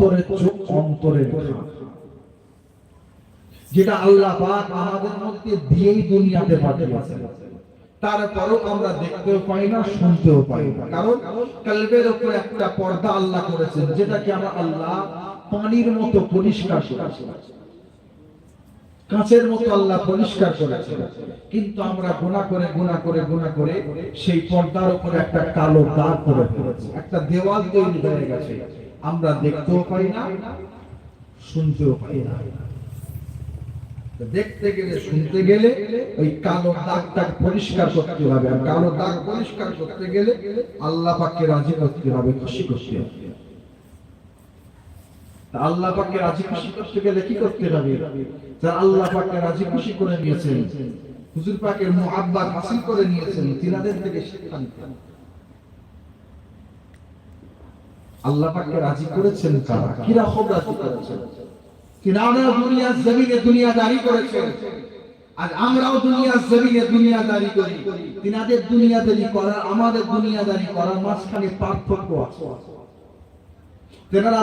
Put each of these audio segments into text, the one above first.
অন্তরের চোখ অন্তরের যেটা আল্লাহ পাক আমাদের মধ্যে দিয়েই দুনিয়াতে পাঠিয়েছেন। তারপরও আমরা দেখতেও পাই না, শুনতেও পাই না। কারণ কলবের উপর একটা পর্দা আল্লাহ করেছেন, যেটাকে আমরা আল্লাহ পানির মতো পরিষ্কার করেছেন কাঁচের মতো আল্লাহ পরিষ্কার করেছেন। কিন্তু আমরা গুণা করে গুণা করে গুণা করে সেই পর্দার উপরে একটা কালো দাগ করে ফেলেছি একটা দেওয়াল তৈরি হয়ে গেছে। আমরা দেখতেও পাই না, শুনতেও পাই না। দেখতে গেলে, শুনতে গেলে ওই কালো দাগটা পরিষ্কার করতে হবে, আর কালো দাগ পরিষ্কার করতে গেলে আল্লাহ পাককে রাজি করতে হবে, খুশি করতে হবে। আল্লাহ পাককে রাজি খুশি করতে গেলে কি করতে হবে? যারা আল্লাহ পাককে রাজি খুশি করে নিয়েছেন, হুজুর পাকের মুহাব্বত হাসিল করে নিয়েছেন, তিনাদের থেকে শিক্ষা নিতে। আল্লাহ রাজি করেছেন কারা? কীরকম রাজি করেছেন? দুনিয়ার জমিনে করেছেন। আর আমরাও দুনিয়ার জমিনে করি। তিনাদের করা, আমাদের করার মাঝখানে পার্থক্য আছে। তেনারা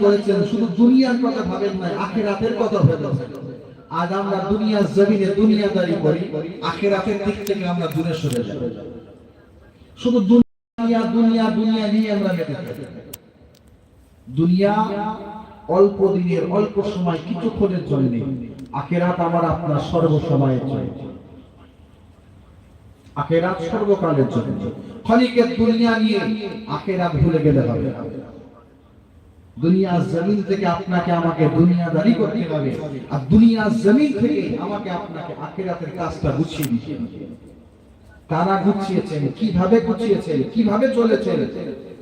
করেছেন, শুধু দুনিয়ার কথা ভাবেন নাই, আখেরাতের কথা ভেবেছেন আজ আমরা দুনিয়ার জমিনে দুনিয়াদারি করি, আখেরাতের দিক থেকে আমরা দূরে সরে যাই। শুধু দুনিয়া দুনিয়া দুনিয়া নিয়ে আমরা মেতে থাকি। দুনিয়া অল্প দিনের, অল্প সময় কিছুক্ষণের জন্য। আখেরাত আমার আপনার সর্বসময়ের জন্য। আখেরাত সর্বকালের জন্য। ক্ষণিকের দুনিয়া নিয়ে আখেরাত ভুলে গেলে হবে। না। দুনিয়ার জমিন থেকে আপনাকে আমাকে দুনিয়াদারি করতে হবে। আর দুনিয়া জমিন থেকে আমাকে আপনাকে আখেরাতের কাজটা গুছিয়ে দিতে হবে। কারা গুছিয়েছেন? কীভাবে গুছিয়েছেন? কীভাবে চলেছেন?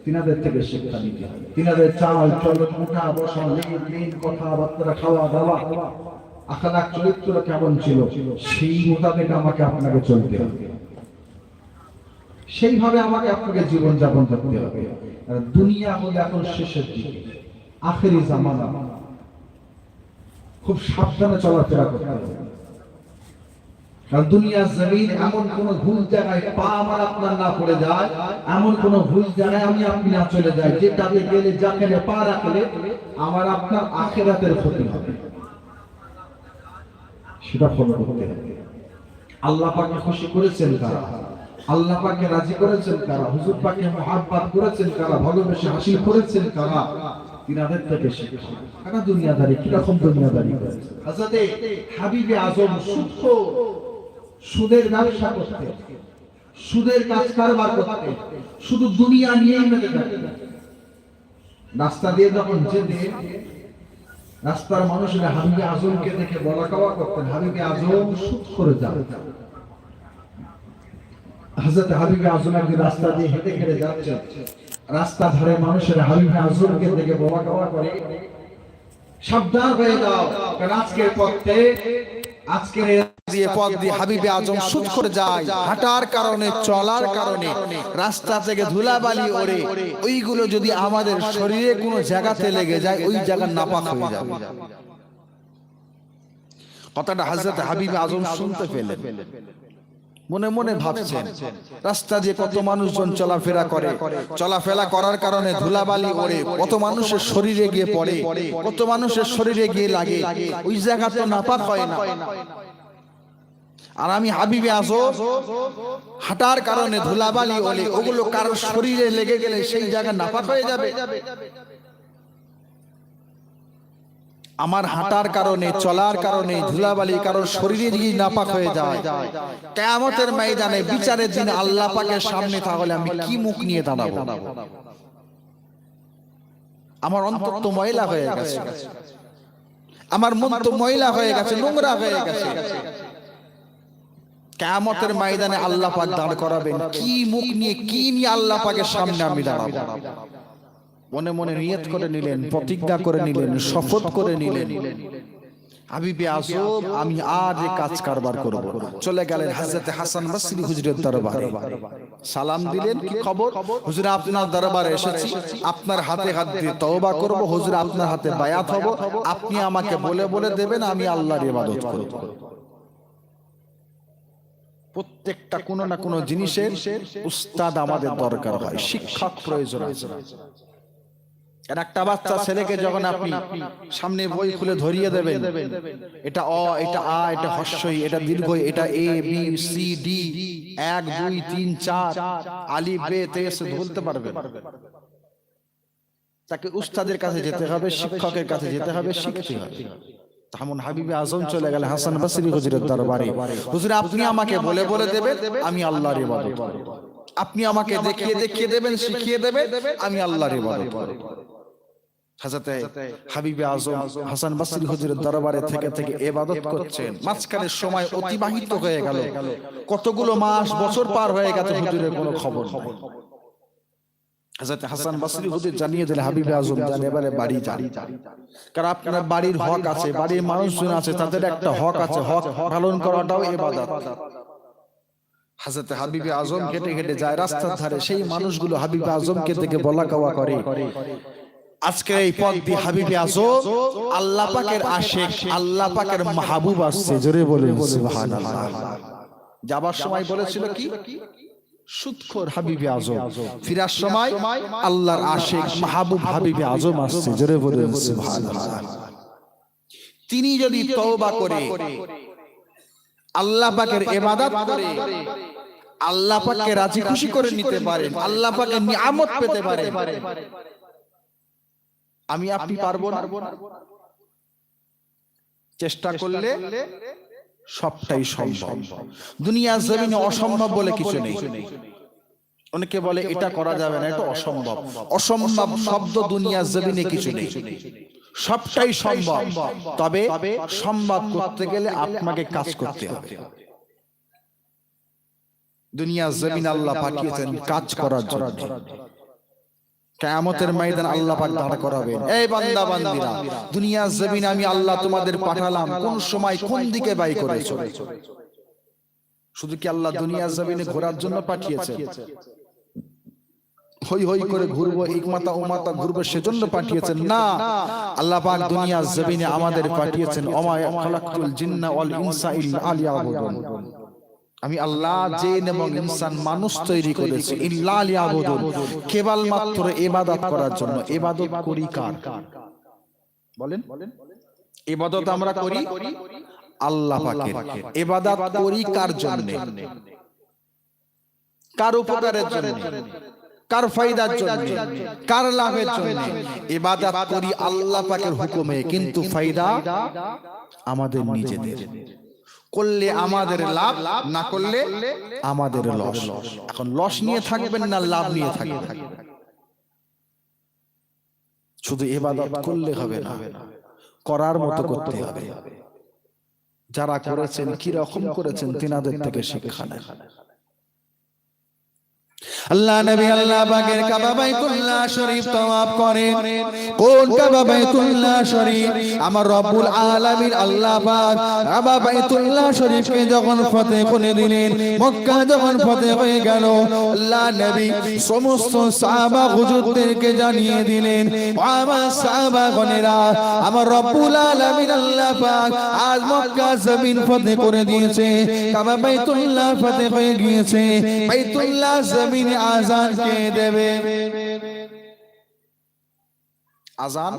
তিনাদের থেকে শিক্ষা নিতে হবে। তিনাদের চাল চলন উঠা, বসা, লেন কথাবার্তা, খাওয়া দাওয়া। আখালাক চরিত্র কেমন ছিল? সেই মোতাবেক আমাকে আপনাকে চলতে হবে। সেইভাবে আমাকে আপনাকে জীবন যাপন করতে হবে। দুনিয়া হলো এখন শেষের দিকে। আখেরি জামানা। খুব সাবধানে চলাফেরা করতে হবে। কারণ জমিন এমন কোন ভুল জায়গায় পা আমার আপনার না পড়ে যায়, এমন কোন ভুল জায়গায় আমি আপনি না চলে যাই যেটাতে গেলে পা রাখলে আমার আপনার আখেরাতের ক্ষতি হবে। সেটা ফলো করতে আল্লাহ পাকে খুশি করেছেন কারা? আল্লাহ পাকে রাজি করেছেন কারা? হুজুর পাকে মহাব্বাত করেছেন কারা? ভালোবেসে হাসিল করেছেন কারা? তিনাদের থেকে শিক্ষা কারা দুনিয়াদারি? কীরকম দুনিয়াদারি করেছে? হাবিবে আজম সুদ সুদের ব্যবসা করতে, সুদের কাজ কারবার করতে, শুধু দুনিয়া থাকতে রাস্তা দিয়ে যখন যেতে, রাস্তার মানুষেরা হাবিবে আজমকে দেখে বলা কওয়া করতেন, হাবিবে আজম সুদ করে যাবে হাজরত হাবিবে আজম একদিন রাস্তা দিয়ে হেঁটে হেঁটে যাচ্ছে। রাস্তা ধারে মানুষের হাবিবে আজমকে দেখে বলা কওয়া করে, সাবধান হয়ে যাও, কারণ আজকের পথে, আজকের দিয়ে পথ দিয়ে হাবিবে আজম সুদ করে যায়। হাঁটার কারণে চলার কারণে রাস্তা থেকে ধুলাবালি ওড়ে। ওইগুলো যদি আমাদের শরীরে কোনো জায়গাতে লেগে যায় ওই জায়গা নাপাক হয়ে যাবে। কথাটা হাজরত হাবিব আজম শুনতে পেলেন। মনে মনে ভাবছেন রাস্তা দিয়ে কত মানুষজন চলাফেরা করে। চলাফেরা করার কারণে ধুলাবালি ওড়ে। কত মানুষের শরীরে গিয়ে পড়ে। কত মানুষের শরীরে গিয়ে লাগে। ওই জায়গা তো নাপাক হয় না। আর আমি হাবিবে আসো হাঁটার কারণে ধুলাবালি ওলে ওগুলো কারোর শরীরে লেগে গেলে সেই জায়গা নাপাক হয়ে যাবে। আমার হাঁটার কারণে, চলার কারণে, ধুলাবালি কারোর শরীরে যদি নাপাক হয়ে যায়। কেয়ামতের ময়দানে, বিচারের দিন আল্লাহ পাকের সামনে, তাহলে আমি কি মুখ নিয়ে দাঁড়াবো? আমার অন্তর তো ময়লা হয়ে গেছে। আমার মন তো ময়লা হয়ে গেছে, নোংরা হয়ে গেছে। কেয়ামতের ময়দানে আল্লাহ পাক দাঁড় করাবেন। কি মুখ নিয়ে কি নিয়ে আল্লাহ পাকের সামনে আমি দাঁড়াবো। মনে মনে নিয়ত করে নিলেন প্রতিজ্ঞা করে নিলেন শপথ করে নিলেন। হাবিবে আসব আমি আর এ কাজ কারবার করব। চলে গেলেন হযরতে হাসান বসরি হুজুরের দরবারে। সালাম দিলেন কি খবর? হুজুর আপনার দরবারে এসেছি। আপনার হাতে হাত দিয়ে তওবা করব। হুজুর আপনার হাতে বায়াত হব। আপনি আমাকে বলে বলে দেবেন আমি আল্লাহর ইবাদত করব প্রত্যেকটা কোনো না কোনো জিনিসের উস্তাদ আমাদের দরকার হয় শিক্ষক প্রয়োজন আছে। আর একটা বাচ্চা ছেলেকে যখন আপনি সামনে বই খুলে ধরিয়ে দেবেন এটা অ এটা আ এটা হর্ষই এটা দীর্ঘ এটা এ বি সি ডি এক দুই তিন চার আলি বে তে সে ধরতে পারবে তাকে উস্তাদের কাছে যেতে হবে শিক্ষকের কাছে যেতে হবে শিখতে হবে। তেমন হাবিবে আজম চলে গেলে হাসান বাসরি হুজুরের দরবারে। হুজুর আপনি আমাকে বলে বলে দেবেন আমি আল্লাহর ইবাদত করব। আপনি আমাকে দেখিয়ে দেখিয়ে দেবেন শিখিয়ে দেবেন আমি আল্লাহর ইবাদত করব। হাজরতে হাবিবে আজম হাসান বাসরি হুজুরের দরবারে থেকে থেকে ইবাদত করছেন। মাঝখানের সময় অতিবাহিত হয়ে গেল। কতগুলো মাস বছর পার হয়ে গেছে হুজুরের কোনো খবর নাই। হযরত হাসান বাসরি হুজুর জানিয়ে দিলেন হাবিবে আজম যান এবারে বাড়ি যান। কারণ আপনার বাড়ির হক আছে বাড়ির মানুষজন আছে তাদের একটা হক আছে হক পালন করাটাও ইবাদত হাজরত হাবিবে আজম যায় রাস্তার ধারে সেই মানুষগুলো হাবিবে আজমকে দেখে বলা কাওয়া করে। আজকে এই পথ দিয়ে হাবিবে আজম আল্লাহ পাকের আশেক আল্লাহ পাকের মাহবুব আসছে জোরে বলুন সুবহানাল্লাহ। যাবার সময় বলেছিল কি? সুৎখোর হাবিবে আজম। ফিরার সময় আল্লাহর আশেক মাহবুব হাবিবে আজম আসছে। জোরে বলুন তিনি যদি তওবা করে আল্লাহ পাকের ইবাদত করে আল্লাহ পাককে রাজি খুশি করে নিতে পারেন আল্লাহ পাকের নিয়ামত পেতে পারেন। আমি আপনি পারব না। চেষ্টা করলে সবটাই সম্ভব। দুনিয়ার জমিনে অসম্ভব বলে কিছু নেই। অনেকে বলে এটা করা যাবে না এটা অসম্ভব। অসম্ভব। শব্দ দুনিয়ার জমিনে কিছু নেই। সবটাই সম্ভব। তবে সম্ভব করতে গেলে আপনাকে কাজ করতে হবে। দুনিয়ার জমিন আল্লাহ পাঠিয়েছেন কাজ করার জন্য। কেয়ামতের ময়দান আল্লাহ পাক দাঁড় করাবেন। এই বান্দা বান্দিরা দুনিয়ার জমিন আমি আল্লাহ তোমাদের পাঠালাম। কোন সময় কোন দিকে বাই করেছ? শুধু কি আল্লাহ দুনিয়ার জমিনে ঘোরার জন্য পাঠিয়েছে? হই হই করে ঘুরবো ইকমাতা উমাতা ঘুরবো সেজন্য পাঠিয়েছেন। না আল্লাহ পাক দুনিয়ার জমিনে আমাদের পাঠিয়েছেন। অমায় খালাকুল জিন্না ওয়াল ইনসা ইল্লা লিয়াবুদুন। আমি আল্লাহ জিন এবং ইনসান মানুষ তৈরি করেছি। ইল্লা লিয়াবুদুন কেবল মাত্র ইবাদত করার জন্য। ইবাদত করি কার? বলেন। ইবাদত আমরা করি আল্লাহ পাকের। ইবাদত করি কার জন্য? কার উপকারের জন্য? কার ফায়দার জন্য? কার লাভের জন্য? ইবাদত করি আল্লাহ পাকের হুকুমে। কিন্তু ফায়দা আমাদের নিজেদের। করলে আমাদের লাভ না করলে আমাদের লস। এখন লস নিয়ে থাকবেন না লাভ নিয়ে থাকবেন? শুধু এবাদত করলে হবে না করার মতো করতে হবে। যারা করেছেন কি রকম করেছেন তিনাদের থেকে শিক্ষা নেন। আল্লাহ নবী আল্লাহ পাকের কাবা বাইতুল্লাহ শরীফ তওয়াব করেন। কোন কাবা বাইতুল্লাহ শরীফ? আমার রব্বুল আলামিন আল্লাহ পাক কাবা বাইতুল্লাহ শরীফকে যখন ফতেহ করে দিলেন, মক্কা যখন ফতেহ হয়ে গেল, আল্লাহ নবী সমস্ত সাহাবা হুজুরদেরকে জানিয়ে দিলেন আমার সাহাবা গণেরা আমার রব্বুল আলামিন আল্লাহ পাক আজ মক্কা জমিন ফতেহ করে দিয়েছে, কাবা বাইতুল্লাহ ফতেহ হয়ে গিয়েছে, বাইতুল্লাহ জমিনে আজান কে দেবে? আজান?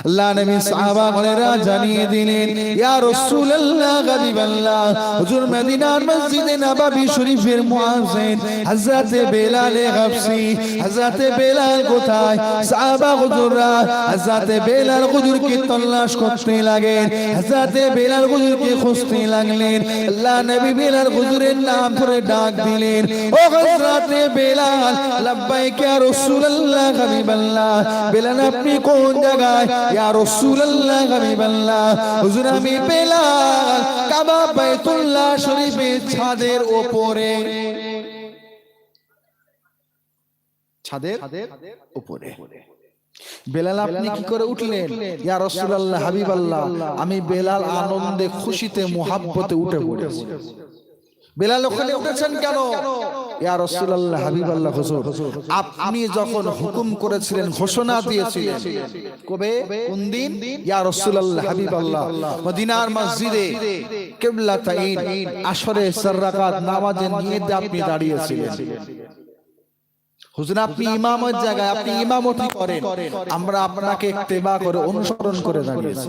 আল্লাহ নবী সাহাবা গণেরা জানিয়ে দিলেন ইয়া রাসূলুল্লাহ গাদিবাল্লাহ হুজুর মদিনার মসজিদে নববী শরীফের মুয়াজ্জিন হযরত বেলাল গাফসি হযরত বেলাল কোথায়? সাহাবা হুজুররা হযরত বেলাল হুজুরকে তল্লাশ করতে লাগেন হযরত বেলাল হুজুরকে খুঁজতে লাগলেন আল্লাহ নবী বেলাল হুজুরের নাম ধরে ডাক দিলেন ও হযরত বেলাল লাব্বাইক ইয়া রাসূলুল্লাহ গাদিবাল্লাহ বেলাল আপনি কোন জায়গায়? ছাদের উপরে বেলাল, আপনি কি করে উঠলেন? ইয়া রাসূলুল্লাহ, হাবিবাল্লাহ, আমি বেলাল আনন্দে খুশিতে, মোহাব্বতে উঠে পড়েছি। বেলাল, ওখানে উঠেছেন কেন? ইয়া রাসূলুল্লাহ, হাবিবাল্লাহ, হুজুর। আপনি যখন হুকুম করেছিলেন, ঘোষণা দিয়েছিলেন, কবে? কোন দিন? ইয়া রাসূলুল্লাহ, হাবিবাল্লাহ, মদিনার মসজিদে কিবলাতাইন আসরে চার রাকাত নামাজে নিয়ে আপনি দাঁড়িয়েছিলেন। হুজুর, আপনি ইমামের জায়গায়, আপনি ইমামতি করেন। আমরা আপনাকে ইত্তেবা করে, অনুসরণ করে দাঁড়িয়েছি